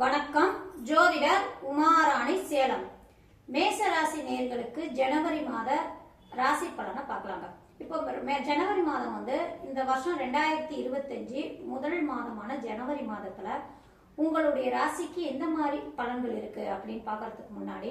வணக்கம். ஜோதிடர் உமாராணி சேலம். மேச ராசி நேர்களுக்கு ஜனவரி மாத ராசி பலனை பார்க்கலாங்க. இப்போ மே- ஜனவரி மாதம் வந்து இந்த வருஷம் ரெண்டாயிரத்தி இருபத்தஞ்சு முதல் மாதமான ஜனவரி மாதத்துல உங்களுடைய ராசிக்கு எந்த மாதிரி பலன்கள் இருக்கு அப்படின்னு பார்க்கறதுக்கு முன்னாடி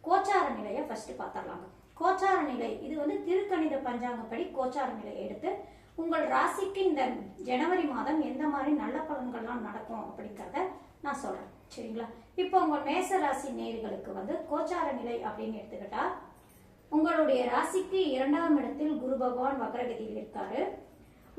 கோச்சார நிலையை ஃபர்ஸ்ட் பார்த்துடலாங்க. கோச்சார நிலை இது வந்து திருக்கணித பஞ்சாங்கப்படி கோச்சார நிலையை எடுத்து உங்கள் ராசிக்கு இந்த ஜனவரி மாதம் எந்த மாதிரி நல்ல பலன்கள்லாம் நடக்கும் அப்படிங்கிறத நான் சொல்றேன். சரிங்களா? இப்போ உங்க மேச ராசி நேர்களுக்கு வந்து கோச்சார நிலை அப்படின்னு எடுத்துக்கிட்டா உங்களுடைய ராசிக்கு இரண்டாம் இடத்தில் குரு பகவான் வக்ரகதியில் இருக்காரு.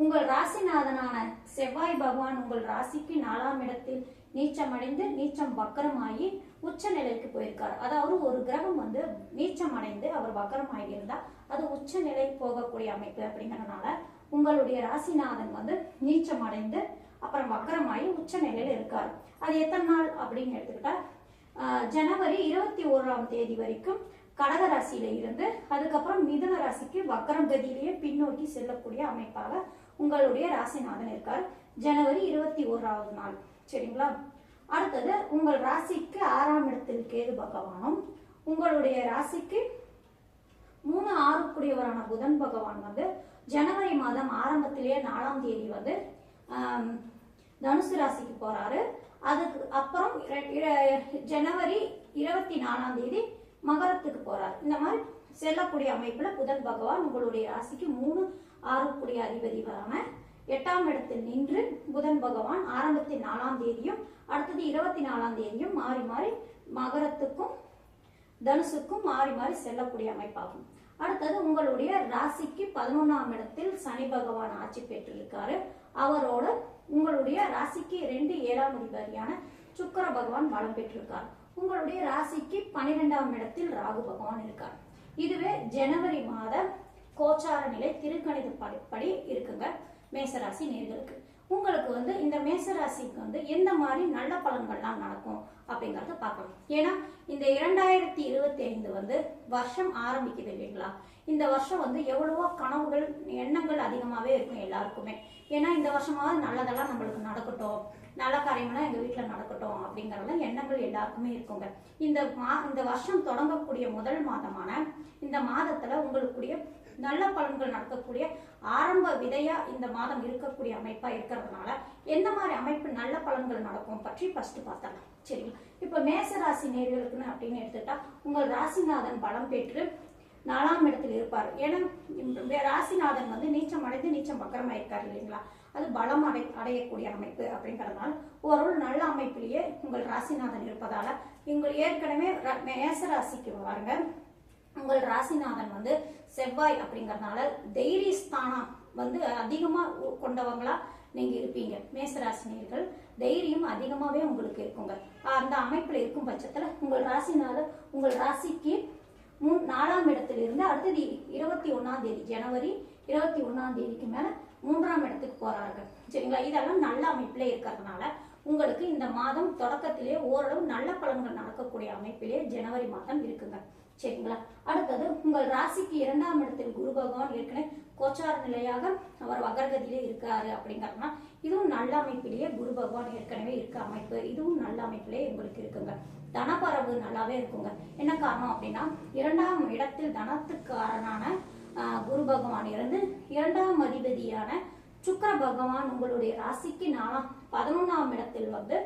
உங்கள் ராசிநாதனான செவ்வாய் பகவான் உங்கள் ராசிக்கு நாலாம் இடத்தில் நீச்சம் அடைந்து நீச்சம் வக்கரமாகி உச்ச நிலைக்கு போயிருக்காரு. அதாவது ஒரு கிரகம் வந்து நீச்சம் அடைந்து அவர் வக்கரமாகி இருந்தா அது உச்ச நிலை போகக்கூடிய அமைப்பு அப்படிங்கறதுனால உங்களுடைய ராசிநாதன் வந்து நீச்சம் அடைந்து அப்புறம் வக்கரமாயி உச்ச நிலையில இருக்காரு. அது எத்தனை நாள் அப்படின்னு எடுத்துக்கிட்டா ஜனவரி இருபத்தி ஓராம் தேதி வரைக்கும் கடக ராசியில இருந்து அதுக்கப்புறம் மிதுன ராசிக்கு வக்கரம் கதியிலேயே பின்னோக்கி செல்லக்கூடிய அமைப்பாக உங்களுடைய ராசிநாதன் இருக்கார். ஜனவரி இருபத்தி ஓராவது நாள். சரிங்களா? அடுத்தது உங்கள் ராசிக்கு ஆறாம் இடத்தில் கேது பகவானும் உங்களுடைய ராசிக்கு மூணு ஆறுக்குரியவரான புதன் பகவான் வந்து ஜனவரி மாதம் ஆரம்பத்திலேயே நாலாம் தேதி வந்து தனுசு ராசிக்கு போறாரு. அதுக்கு அப்புறம் ஜனவரி இருபத்தி நாலாம் தேதி மகரத்துக்கு போறாரு. இந்த மாதிரி செல்லக்கூடிய அமைப்புல புதன் பகவான் உங்களுடைய ராசிக்கு மூணு ஆறுக்குரிய அதிபதி வராம எட்டாம் இடத்தில் நின்று புதன் பகவான் ஆரம்பத்தி நாலாம் தேதியும் அடுத்தது இருபத்தி நாலாம் தேதியும் மாறி மாறி மகரத்துக்கும் தனுசுக்கும் மாறி மாறி செல்லக்கூடிய அமைப்பாகும். அடுத்தது உங்களுடைய ராசிக்கு பதினொன்றாம் இடத்தில் சனி பகவான் ஆட்சி பெற்றிருக்காரு. அவரோட உங்களுடைய ராசிக்கு ரெண்டு ஏழாம் அதிபதியான சுக்கிர பகவான் வளம் பெற்றிருக்கார். உங்களுடைய ராசிக்கு பன்னிரெண்டாம் இடத்தில் ராகு பகவான் இருக்கார். இதுவே ஜனவரி மாத கோச்சார நிலை திருக்கணித படி- படி இருக்குங்க. மேசராசி நேர்களுக்கு. உங்களுக்கு வந்து இந்த மேசராசிக்கு வந்து எந்த மாதிரி நல்ல பலன்கள்லாம் நடக்கும் அப்படிங்கறத பார்க்கணும். ஏன்னா இந்த இரண்டாயிரத்தி இருபத்தி ஐந்து வந்து வருஷம் ஆரம்பிக்குது இல்லைங்களா? இந்த வருஷம் வந்து எவ்வளவோ கனவுகள் எண்ணங்கள் அதிகமாவே இருக்கும் எல்லாருக்குமே. ஏன்னா இந்த வருஷமாவது நல்லதெல்லாம் நம்மளுக்கு நடக்கட்டும். நல்ல காரியம்லாம் எங்க வீட்டுல நடக்கட்டும் அப்படிங்கறத எண்ணங்கள் எல்லாருக்குமே இருக்குங்க. இந்த மா இந்த வருஷம் தொடங்கக்கூடிய முதல் மாதமான இந்த மாதத்துல உங்களுக்குரிய நல்ல பலன்கள் நடக்கக்கூடிய ஆரம்ப விதையா இந்த மாதம் இருக்கக்கூடிய அமைப்பா இருக்கிறதுனால எந்த மாதிரி அமைப்பு நல்ல பலன்கள் நடக்கும் பற்றி ஃபர்ஸ்ட் பார்த்தலாம் சரிங்களா? இப்ப மேச ராசி நேர்களுக்குன்னு அப்படின்னு எடுத்துட்டா உங்கள் ராசிநாதன் பலம் பெற்று நாலாம் இடத்தில் இருப்பார். ஏன்னா ராசிநாதன் வந்து நீச்சம் அடைந்து நீச்சம் பக்கரமா இருக்கார் இல்லைங்களா? அது பலம் அடை அடையக்கூடிய அமைப்பு அப்படிங்கிறதுனால ஒரு நல்ல அமைப்பிலேயே உங்கள் ராசிநாதன் இருப்பதால உங்கள் ஏற்கனவே ர- மேச ராசிக்கு வாருங்க உங்கள் ராசிநாதன் வந்து செவ்வாய் அப்படிங்கறதுனால தைரிய ஸ்தானம் வந்து அதிகமா கொண்டவங்களா நீங்க இருப்பீங்க. மேசராசினியர்கள் தைரியம் அதிகமாவே உங்களுக்கு இருக்குங்க. அந்த அமைப்புல இருக்கும் பட்சத்துல உங்கள் ராசிநாதன் உங்கள் ராசிக்கு மூ- நாலாம் இடத்துல இருந்து அடுத்தது இருபத்தி ஒன்னாம் தேதி ஜனவரி இருபத்தி ஒன்னாம் தேதிக்கு மேல மூன்றாம் இடத்துக்கு போறார்கள். சரிங்களா? இதெல்லாம் நல்ல அமைப்புல இருக்கிறதுனால உங்களுக்கு இந்த மாதம் தொடக்கத்திலே ஓரளவு நல்ல பலன்கள் நடக்கக்கூடிய அமைப்பிலே ஜனவரி மாதம் இருக்குங்க. சரிங்களா? அடுத்தது உங்கள் ராசிக்கு இரண்டாம் இடத்தில் குரு பகவான் ஏற்கனவே கோச்சார நிலையாக அவர் வகர்கதியிலே இருக்காரு அப்படிங்கிறனா இதுவும் நல்ல அமைப்பிலேயே குரு பகவான் ஏற்கனவே இருக்க அமைப்பு. இதுவும் நல்ல அமைப்பிலே உங்களுக்கு இருக்குங்க. தனப்பரவு நல்லாவே இருக்குங்க. என்ன காரணம் அப்படின்னா இரண்டாம் இடத்தில் தனத்துக்காரனான குரு பகவான் இருந்து இரண்டாம் அதிபதியான சுக்கிர பகவான் உங்களுடைய ராசிக்கு நாலாம் பதினொன்றாம் இடத்தில் வந்து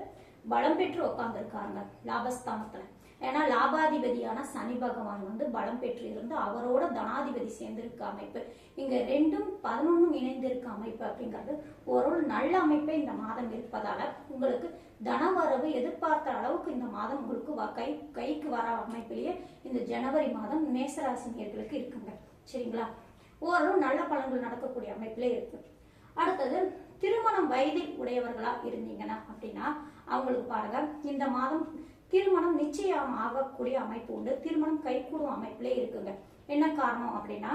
பலம் பெற்று உட்கார்ந்துருக்காங்க லாபஸ்தானத்துல. ஏன்னா லாபாதிபதியான சனி பகவான் வந்து பலம் பெற்று இருந்து அவரோட தனாதிபதி சேர்ந்திருக்க அமைப்பு. இங்க ரெண்டும் பதினொன்னும் இணைந்திருக்க அமைப்பு அப்படிங்கிறது ஒரு நல்ல அமைப்பை இந்த மாதம் இருப்பதால உங்களுக்கு தனவரவு எதிர்பார்த்த அளவுக்கு இந்த மாதம் உங்களுக்கு வ- கை கைக்கு வர அமைப்பிலேயே இந்த ஜனவரி மாதம் மேசராசினியர்களுக்கு இருக்குங்க. சரிங்களா? ஓரளவு நல்ல பலன்கள் நடக்கக்கூடிய அமைப்பிலே இருக்கு. அடுத்தது திருமணம் வயதில் உடையவர்களா இருந்தீங்கன்னா அப்படின்னா அவங்களுக்கு பாருங்க இந்த மாதம் திருமணம் நிச்சயம் ஆகக்கூடிய அமைப்பு உண்டு. திருமணம் கைகூடும் அமைப்புல இருக்குங்க. என்ன காரணம் அப்படின்னா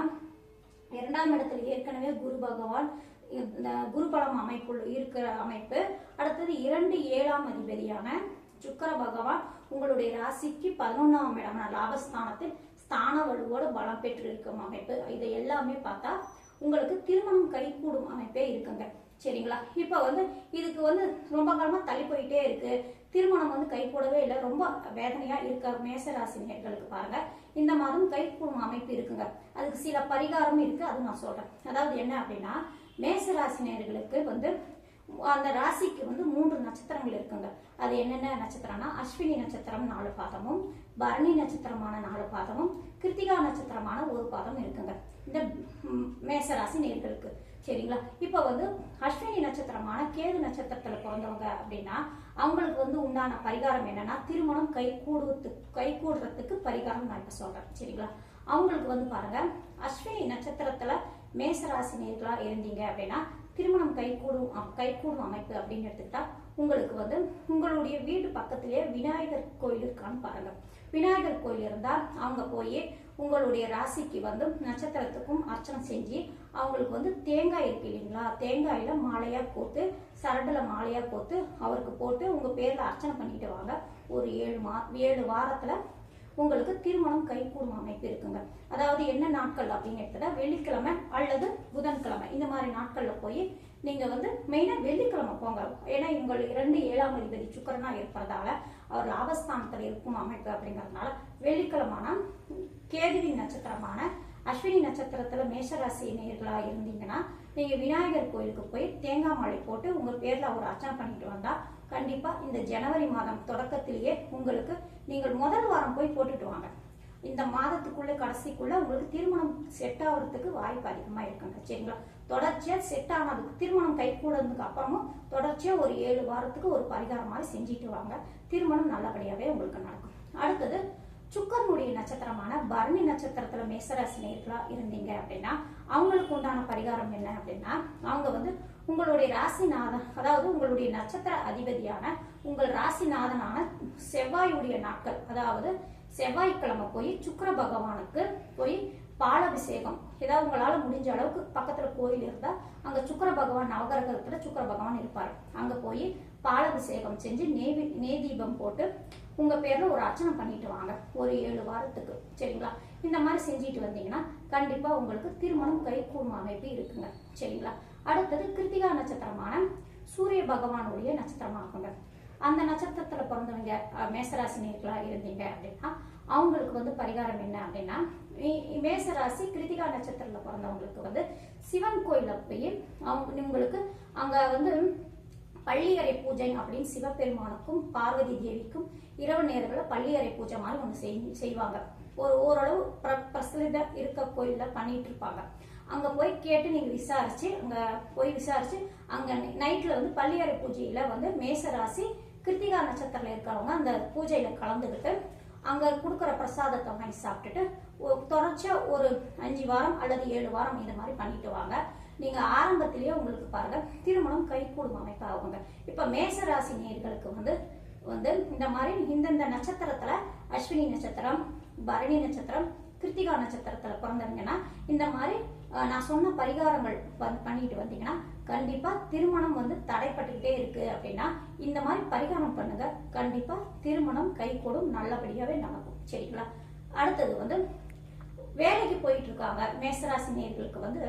இரண்டாம் இடத்துல ஏற்கனவே குரு பகவான் இந்த குருபலம் அமைப்பு இருக்கிற அமைப்பு. அடுத்தது இரண்டு ஏழாம் அதிபதியான சுக்கர பகவான் உங்களுடைய ராசிக்கு பதினொன்றாம் இடமான லாபஸ்தானத்தில் ஸ்தான வலுவோடு பலம் பெற்று இருக்கும் அமைப்பு. இதை எல்லாமே பார்த்தா உங்களுக்கு திருமணம் கைகூடும் அமைப்பே இருக்குங்க. சரிங்களா? இப்போ வந்து இதுக்கு வந்து ரொம்ப காலமாக தள்ளி போயிட்டே இருக்கு. திருமணம் வந்து கை கூடவே இல்லை. ரொம்ப வேதனையா இருக்க மேசராசினியர்களுக்கு பாருங்க. இந்த மாதம் கை கூடும் அமைப்பு இருக்குங்க. அதுக்கு சில பரிகாரமும் இருக்கு. அது நான் சொல்றேன். அதாவது என்ன அப்படின்னா மேசராசினியர்களுக்கு வந்து அந்த ராசிக்கு வந்து மூன்று நட்சத்திரங்கள் இருக்குங்க. அது என்னென்ன நட்சத்திரம்னா அஸ்வினி நட்சத்திரம் நாலு பாதமும் பரணி நட்சத்திரமான நாலு பாதமும் கிருத்திகா நட்சத்திரமான ஒரு பாதம் இருக்குங்க. இந்த ம், மேசராசி நேர்களுக்கு. சரிங்களா? இப்போ வந்து அஸ்வினி நட்சத்திரமான கேது நட்சத்திரத்துல பிறந்தவங்க அப்படின்னா அவங்களுக்கு வந்து உண்டான பரிகாரம் என்னன்னா திருமணம் கை கூடுவதுக்கு கை கூடுறதுக்கு பரிகாரம் நான் இப்ப சொல்றேன். சரிங்களா? அவங்களுக்கு வந்து பாருங்க அஸ்வினி நட்சத்திரத்துல மேசராசி நேர்களா இருந்தீங்க அப்படின்னா திருமணம் கைகூடும் கைகூடும் அமைப்பு அப்படின்னு எடுத்துக்கிட்டா உங்களுக்கு வந்து உங்களுடைய வீட்டு பக்கத்திலேயே விநாயகர் கோயில் இருக்கான்னு பாருங்க. விநாயகர் கோயில் இருந்தா அவங்க போய் உங்களுடைய ராசிக்கு வந்து நட்சத்திரத்துக்கும் அர்ச்சனை செஞ்சு அவங்களுக்கு வந்து தேங்காய் இருக்கு இல்லைங்களா? தேங்காயில மாலையா கோத்து சரடுல மாலையா கோத்து அவருக்கு போட்டு உங்க பேர்ல அர்ச்சனை பண்ணிட்டு வாங்க. ஒரு ஏழு மா ஏழு வாரத்துல உங்களுக்கு திருமணம் கைகூடும் அமைப்பு இருக்குங்க. அதாவது என்ன நாட்கள் அப்படின்னு எடுத்துட்டா வெள்ளிக்கிழமை அல்லது புதன்கிழமை. இந்த மாதிரி நாட்கள்ல போய் நீங்க வந்து மெயினா வெள்ளிக்கிழமை போங்க. ஏன்னா உங்கள் இரண்டு ஏழாம் அதிபதி சுக்கரனா இருப்பதால அவர் லாபஸ்தானத்துல இருக்கும் அமைப்பு அப்படிங்கறதுனால வெள்ளிக்கிழமான கேதுவின் நட்சத்திரமான அஸ்வினி நட்சத்திரத்துல மேஷராசி நேர்களா இருந்தீங்கன்னா நீங்க விநாயகர் கோயிலுக்கு போய் தேங்காய் மாலை போட்டு உங்க பேர்ல ஒரு அர்ச்சனை பண்ணிட்டு வந்தா கண்டிப்பா இந்த ஜனவரி மாதம் தொடக்கத்திலேயே உங்களுக்கு நீங்கள் முதல் வாரம் போய் போட்டுட்டு வாங்க. இந்த மாதத்துக்குள்ள கடைசிக்குள்ள உங்களுக்கு திருமணம் செட் ஆகுறதுக்கு வாய்ப்பு அதிகமா இருக்குங்க சரிங்களா தொடர்ச்சியா செட் ஆனதுக்கு திருமணம் கை கூடதுக்கு அப்புறமும் தொடர்ச்சியா ஒரு ஏழு வாரத்துக்கு ஒரு பரிகாரம் மாதிரி செஞ்சுட்டு வாங்க. திருமணம் நல்லபடியாவே உங்களுக்கு நடக்கும். அடுத்தது சுக்கரனுடைய நட்சத்திரமான பரணி நட்சத்திரத்துல மேசராசி நேர்களா இருந்தீங்க அப்படின்னா அவங்களுக்கு உண்டான பரிகாரம் என்ன அப்படின்னா அவங்க வந்து உங்களுடைய ராசிநாதன் அதாவது உங்களுடைய நட்சத்திர அதிபதியான உங்கள் ராசிநாதனான செவ்வாயுடைய நாட்கள் அதாவது செவ்வாய்க்கிழமை போய் சுக்கிர பகவானுக்கு போய் பாலாபிஷேகம் ஏதாவது உங்களால் முடிஞ்ச அளவுக்கு பக்கத்தில் கோயில் இருந்தால் அங்கே சுக்கிர பகவான் நவகிரகத்துல சுக்கிர பகவான் இருப்பார். அங்கே போய் பாலாபிஷேகம் செஞ்சு நெய் நெய் தீபம் போட்டு உங்கள் பேரில் ஒரு அர்ச்சனை பண்ணிட்டு வாங்க ஒரு ஏழு வாரத்துக்கு சரிங்களா? இந்த மாதிரி செஞ்சுட்டு வந்தீங்கன்னா கண்டிப்பாக உங்களுக்கு திருமணம் கைகூடும் அமைப்பு இருக்குங்க சரிங்களா? அடுத்தது கிருத்திகா நட்சத்திரமான சூரிய பகவானுடைய நட்சத்திரமாகுங்க. அந்த நட்சத்திரத்துல பிறந்தவங்க மேசராசி மேசராசினியர்களா இருந்தீங்க அப்படின்னா அவங்களுக்கு வந்து பரிகாரம் என்ன அப்படின்னா மேசராசி கிருத்திகா நட்சத்திரத்துல பிறந்தவங்களுக்கு வந்து சிவன் கோயில போய் அவங்க உங்களுக்கு அங்க வந்து பள்ளியறை பூஜை அப்படின்னு சிவபெருமானுக்கும் பார்வதி தேவிக்கும் இரவு நேரங்களில் பள்ளியறை பூஜை மாதிரி ஒன்று செய் செய்வாங்க. ஒரு ஓரளவு பிர பிரசித்த இருக்க கோயிலில் பண்ணிட்டு இருப்பாங்க. அங்க போய் கேட்டு நீங்க விசாரிச்சு அங்க போய் விசாரிச்சு அங்க நைட்ல வந்து பள்ளியறை பூஜையில வந்து மேசராசி கிருத்திகா நட்சத்திரத்தில் இருக்கிறவங்க அந்த பூஜையில கலந்துக்கிட்டு அங்க கொடுக்குற பிரசாதத்தை வாங்கி சாப்பிட்டுட்டு தொடர்ச்சியாக தொடர்ச்சியா ஒரு அஞ்சு வாரம் அல்லது ஏழு வாரம் இந்த மாதிரி பண்ணிட்டு வாங்க. நீங்க ஆரம்பத்திலேயே உங்களுக்கு பாருங்க திருமணம் கைகூடும் அமைப்பாகுங்க. இப்ப மேசராசி நேர்களுக்கு வந்து வந்து இந்த மாதிரி இந்தந்த நட்சத்திரத்துல அஸ்வினி நட்சத்திரம் பரணி நட்சத்திரம் கிருத்திகா நட்சத்திரத்துல பிறந்தவங்கன்னா இந்த மாதிரி நான் சொன்ன பரிகாரங்கள் பண்ணிட்டு வந்தீங்கன்னா கண்டிப்பா திருமணம் வந்து தடைப்பட்டுக்கிட்டே இருக்கு அப்படின்னா இந்த மாதிரி பரிகாரம் பண்ணுங்க. கண்டிப்பா திருமணம் கைகூடும் நல்லபடியாவே நடக்கும். சரிங்களா? அடுத்தது வந்து வேலைக்கு போயிட்டு இருக்காங்க மேசராசி நேர்களுக்கு வந்து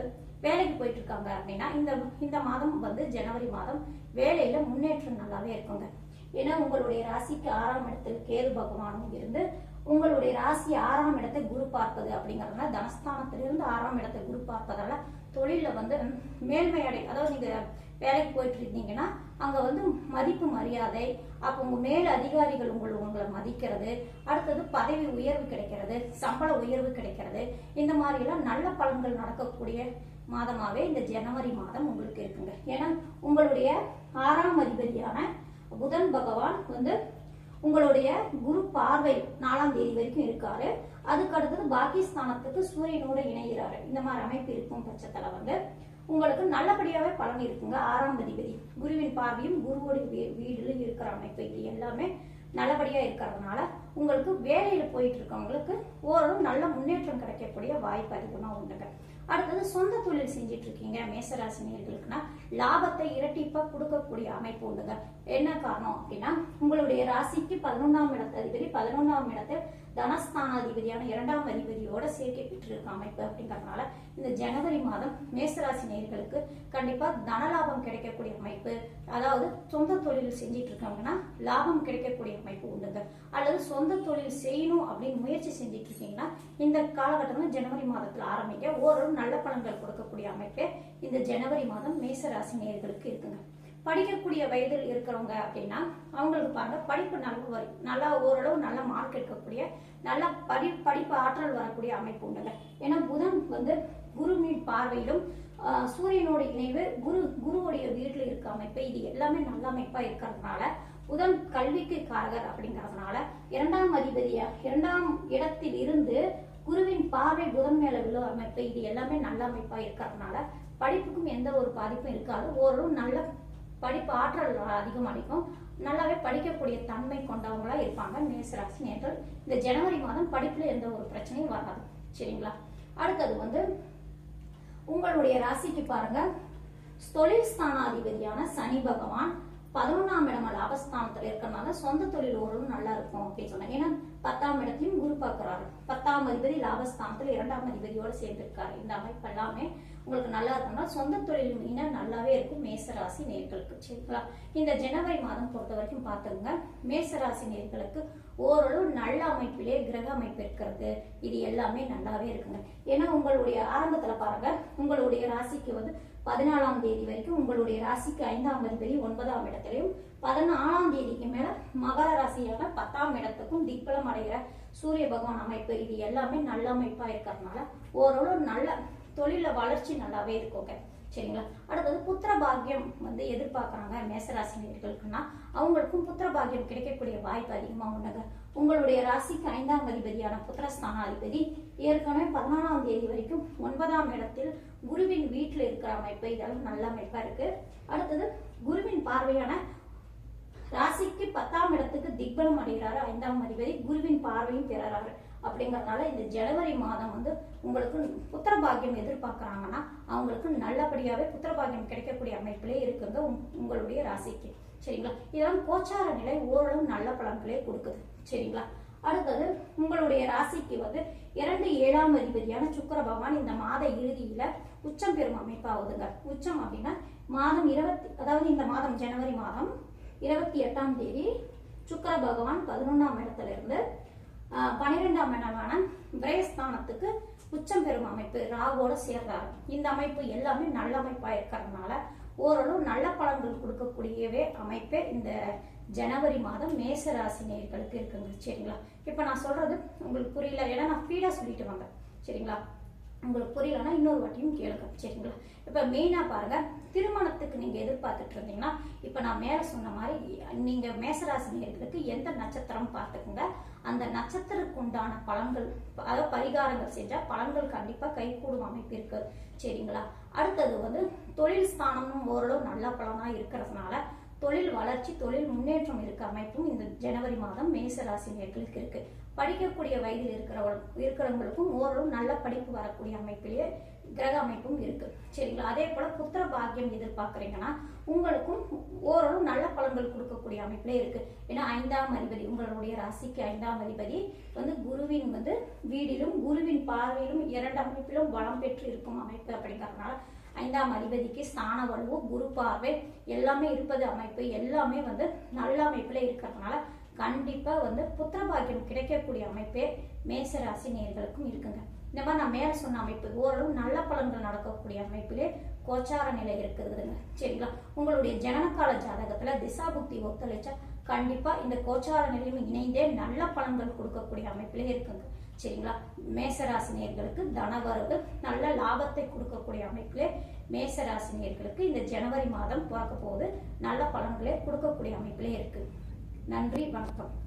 வேலைக்கு போயிட்டு இருக்காங்க அப்படின்னா இந்த இந்த மாதம் வந்து ஜனவரி மாதம் வேலையில முன்னேற்றம் நல்லாவே இருக்குங்க. ஏன்னா உங்களுடைய ராசிக்கு ஆறாம் இடத்தில் கேது பகவானும் இருந்து உங்களுடைய ராசி ஆறாம் இடத்தை குரு பார்ப்பது அப்படிங்கறதுனால தனஸ்தானத்திலிருந்து ஆறாம் இடத்தை குரு பார்ப்பதால தொழிலில் வந்து மேல்மை அடை அதாவது நீங்கள் வேலைக்கு போயிட்டு இருந்தீங்கன்னா அங்கே வந்து மதிப்பு மரியாதை அப்போ உங்கள் மேல் அதிகாரிகள் உங்களை உங்களை மதிக்கிறது அடுத்தது பதவி உயர்வு கிடைக்கிறது சம்பள உயர்வு கிடைக்கிறது இந்த மாதிரிலாம் நல்ல பலன்கள் நடக்கக்கூடிய மாதமாகவே இந்த ஜனவரி மாதம் உங்களுக்கு இருக்குங்க. ஏன்னா உங்களுடைய ஆறாம் அதிபதியான புதன் பகவான் வந்து உங்களுடைய குரு பார்வை நாலாம் தேதி வரைக்கும் இருக்காரு. அதுக்கு அடுத்தது பாகிஸ்தானத்துக்கு சூரியனோட இணைகிறாரு. இந்த மாதிரி அமைப்பு இருக்கும் பட்சத்துல வந்து உங்களுக்கு நல்லபடியாவே பலன் இருக்குங்க. ஆறாம் அதிபதி. குருவின் பார்வையும் குருவோட வீ- வீடுல இருக்கிற அமைப்பு இது எல்லாமே நல்லபடியா இருக்கிறதுனால உங்களுக்கு வேலையில போயிட்டு இருக்கவங்களுக்கு ஓரளவு நல்ல முன்னேற்றம் கிடைக்கக்கூடிய வாய்ப்பு அதிகமா உண்டுங்க. அடுத்தது சொந்த தொழில் செஞ்சிட்டு இருக்கீங்க. மேசராசினியர்களுக்குன்னா லாபத்தை இரட்டிப்பா கொடுக்கக்கூடிய அமைப்பு உண்டுங்க. என்ன காரணம் அப்படின்னா உங்களுடைய ராசிக்கு பதினொன்றாம் இடத்த அதிபதி பதினொன்றாம் இடத்தில் தனஸ்தானாதிபதியான இரண்டாம் அதிபதியோட சேர்க்கை பெற்றிருக்க அமைப்பு அப்படிங்கறதுனால இந்த ஜனவரி மாதம் மேசராசி நேயர்களுக்கு கண்டிப்பா தனலாபம் கிடைக்கக்கூடிய அமைப்பு அதாவது சொந்த தொழில் செஞ்சிட்டு இருக்காங்கன்னா லாபம் கிடைக்கக்கூடிய அமைப்பு உண்டுங்க. அல்லது சொந்த தொழில் செய்யணும் அப்படின்னு முயற்சி செஞ்சிட்டு இருக்கீங்கன்னா இந்த காலகட்டத்தில் ஜனவரி மாதத்தில் ஆரம்பிக்க ஓரளவு நல்ல பலன்கள் கொடுக்கக்கூடிய அமைப்பு. இந்த ஜனவரி மாதம் மேசராசி நேயர்களுக்கு இருக்குங்க. படிக்கக்கூடிய வயதில் இருக்கிறவங்க அப்படின்னா அவங்களுக்கு பாருங்க படிப்பு நல்ல வரும் நல்லா ஓரளவு நல்ல மார்க் எடுக்கக்கூடிய நல்ல படி படிப்பு ஆற்றல் வரக்கூடிய அமைப்பு உண்டுங்க. ஏன்னா புதன் வந்து குருவின் பார்வையிலும் சூரியனோட இணைவு குரு குருவுடைய வீட்டில் இருக்க அமைப்பு இது எல்லாமே நல்ல அமைப்பா இருக்கிறதுனால புதன் கல்விக்கு காரகர் அப்படிங்கிறதுனால இரண்டாம் அதிபதியா இரண்டாம் இடத்தில் இருந்து குருவின் பார்வை புதன் மேல விழுவ அமைப்பு இது எல்லாமே நல்ல அமைப்பா இருக்கிறதுனால படிப்புக்கும் எந்த ஒரு பாதிப்பும் இருக்காது. ஓரளவு நல்ல படிப்பு ஆற்றல் அதிகம் அளிக்கும். நல்லாவே படிக்கக்கூடிய தன்மை கொண்டவங்களா இருப்பாங்க. மேசராசி நேர்கள். இந்த ஜனவரி மாதம் படிப்புல எந்த ஒரு பிரச்சனையும் வராது. சரிங்களா? அடுத்தது வந்து உங்களுடைய ராசிக்கு பாருங்க. தொழில் ஸ்தானாதிபதியான சனி பகவான். பதினொன்றாம் இடம் லாபஸ்தானத்துல இருக்கிறனால சொந்த தொழில் ஓரளவு நல்லா இருக்கும் அப்படின்னு சொன்னாங்க. ஏன்னா பத்தாம் இடத்தையும் குரு பார்க்கிறாரு. பத்தாம் அதிபதி லாபஸ்தானத்துல இரண்டாம் அதிபதியோட சேர்ந்திருக்காரு. இந்த அமைப்பு எல்லாமே உங்களுக்கு நல்லா இருக்கும்னா சொந்த தொழில் மீனா நல்லாவே இருக்கும். மேசராசி நேர்களுக்கு சரிங்களா? இந்த ஜனவரி மாதம் பொறுத்த வரைக்கும் பார்த்துங்க மேசராசி நேர்களுக்கு ஓரளவு நல்ல அமைப்பிலே கிரக அமைப்பு இருக்கிறது. இது எல்லாமே நல்லாவே இருக்குங்க. ஏன்னா உங்களுடைய ஆரம்பத்துல பாருங்க. உங்களுடைய ராசிக்கு வந்து பதினாலாம் தேதி வரைக்கும் உங்களுடைய ராசிக்கு ஐந்தாம் அதிபதி ஒன்பதாம் இடத்திலையும் பதினாலாம் தேதிக்கு மேல மகர ராசியாக பத்தாம் இடத்துக்கும் திக்பலம் அடைகிற சூரிய பகவான் அமைப்பு. இது எல்லாமே நல்ல அமைப்பா இருக்கிறதுனால ஓரளவு நல்ல தொழில வளர்ச்சி நல்லாவே இருக்குங்க. சரிங்களா? அடுத்தது புத்திர பாக்கியம் வந்து எதிர்பார்க்குறாங்க மேசராசினியர்களுக்குன்னா அவங்களுக்கும் புத்திர பாக்கியம் கிடைக்கக்கூடிய வாய்ப்பு அதிகமாக உண்டுங்க உங்களுடைய ராசிக்கு ஐந்தாம் அதிபதியான புத்திரஸ்தானாதிபதி ஏற்கனவே பதினாலாம் தேதி வரைக்கும் ஒன்பதாம் இடத்தில் குருவின் வீட்டில் இருக்கிற அமைப்பு இதெல்லாம் நல்ல அமைப்பாக இருக்கு. அடுத்தது குருவின் பார்வையான ராசிக்கு பத்தாம் இடத்துக்கு திக்பலம் அடைகிறாரு ஐந்தாம் அதிபதி. குருவின் பார்வையும் பெறாரு அப்படிங்கறதுனால இந்த ஜனவரி மாதம் வந்து உங்களுக்கு புத்திர பாக்கியம் எதிர்பார்க்கறாங்கன்னா அவங்களுக்கு நல்லபடியாவே புத்திர பாக்கியம் கிடைக்கக்கூடிய அமைப்பிலே இருக்குங்க உங்- உங்களுடைய ராசிக்கு. சரிங்களா? இதெல்லாம் கோச்சார நிலை ஓரளவு நல்ல பலன்களே கொடுக்குது. சரிங்களா? அடுத்தது உங்களுடைய ராசிக்கு வந்து இரண்டு ஏழாம் அதிபதியான சுக்கிர பகவான் இந்த மாத இறுதியில உச்சம் பெறும் அமைப்பாகுதுங்க. உச்சம் அப்படின்னா மாதம் இருபத்தி அதாவது இந்த மாதம் ஜனவரி மாதம் இருபத்தி எட்டாம் தேதி சுக்கிர பகவான் பதினொன்றாம் இடத்துல இருந்து பனிரெண்டாம் இடமான விரயஸ்தானத்துக்கு உச்சம் பெறும் அமைப்பு ராகுவோட சேர்றாரு. இந்த அமைப்பு எல்லாமே நல்ல அமைப்பா இருக்கிறதுனால ஓரளவு நல்ல பலன்கள் கொடுக்கக்கூடியவே அமைப்பே இந்த ஜனவரி மாதம் மேச ராசி நேர்களுக்கு இருக்குங்க. சரிங்களா? இப்போ நான் சொல்றது உங்களுக்கு புரியல. ஏன்னா நான் ஃபீடா சொல்லிட்டு வந்தேன். சரிங்களா? உங்களுக்கு புரியலன்னா இன்னொரு வாட்டியும் கேளுங்க. சரிங்களா? இப்போ மெயினாக பாருங்க. திருமணத்துக்கு நீங்க எதிர்பார்த்துட்டு இருந்தீங்கன்னா இப்போ நான் மேலே சொன்ன மாதிரி நீங்க மேசராசினியர்களுக்கு எந்த நட்சத்திரம் பார்த்துக்குங்க. அந்த நட்சத்திரத்துக்கு உண்டான பலன்கள் அதாவது பரிகாரங்கள் செஞ்சா பலன்கள் கண்டிப்பா கைகூடும் அமைப்பு இருக்கு. சரிங்களா? அடுத்தது வந்து தொழில் ஸ்தானமும் ஓரளவு நல்ல பலனா இருக்கிறதுனால தொழில் வளர்ச்சி தொழில் முன்னேற்றம் இருக்க அமைப்பும் இந்த ஜனவரி மாதம் மேசராசி ராசினியர்களுக்கு இருக்கு. படிக்கக்கூடிய வயதில் இருக்கிறவங்க இருக்கிறவங்களுக்கும் ஓரளவு நல்ல படிப்பு வரக்கூடிய அமைப்பிலேயே கிரக அமைப்பும் இருக்கு. சரிங்களா? அதே போல புத்திர பாக்கியம் எதிர்பார்க்கறீங்கன்னா உங்களுக்கும் ஓரளவு நல்ல பலன்கள் கொடுக்கக்கூடிய அமைப்புல இருக்கு. ஏன்னா ஐந்தாம் அதிபதி உங்களுடைய ராசிக்கு ஐந்தாம் அதிபதி வந்து குருவின் வந்து வீடிலும் குருவின் பார்வையிலும் இரண்டு அமைப்பிலும் வளம் பெற்று இருக்கும் அமைப்பு அப்படிங்கறதுனால ஐந்தாம் அதிபதிக்கு ஸ்தான வலுவு குரு பார்வை எல்லாமே இருப்பது அமைப்பு. எல்லாமே வந்து நல்ல அமைப்புல இருக்கிறதுனால கண்டிப்பா வந்து புத்திர பாக்கியம் கிடைக்கக்கூடிய அமைப்பே மேச ராசி நேர்களுக்கும் இருக்குங்க. இந்த மாதிரி நான் மேல சொன்ன அமைப்பு ஓரளவு நல்ல பலன்கள் நடக்கக்கூடிய அமைப்பிலே கோச்சார நிலை இருக்குதுங்க. சரிங்களா? உங்களுடைய ஜனனகால ஜாதகத்துல திசா புக்தி ஒத்துழைச்சா கண்டிப்பா இந்த கோச்சார நிலையும் இணைந்தே நல்ல பலன்கள் கொடுக்கக்கூடிய அமைப்பிலே இருக்குங்க. சரிங்களா? மேசராசினியர்களுக்கு தனவரவு நல்ல லாபத்தை கொடுக்கக்கூடிய அமைப்பிலே மேசராசினியர்களுக்கு இந்த ஜனவரி மாதம் பிறக்க போது நல்ல பலன்களே கொடுக்கக்கூடிய அமைப்பிலே இருக்குது நன்றி வணக்கம்.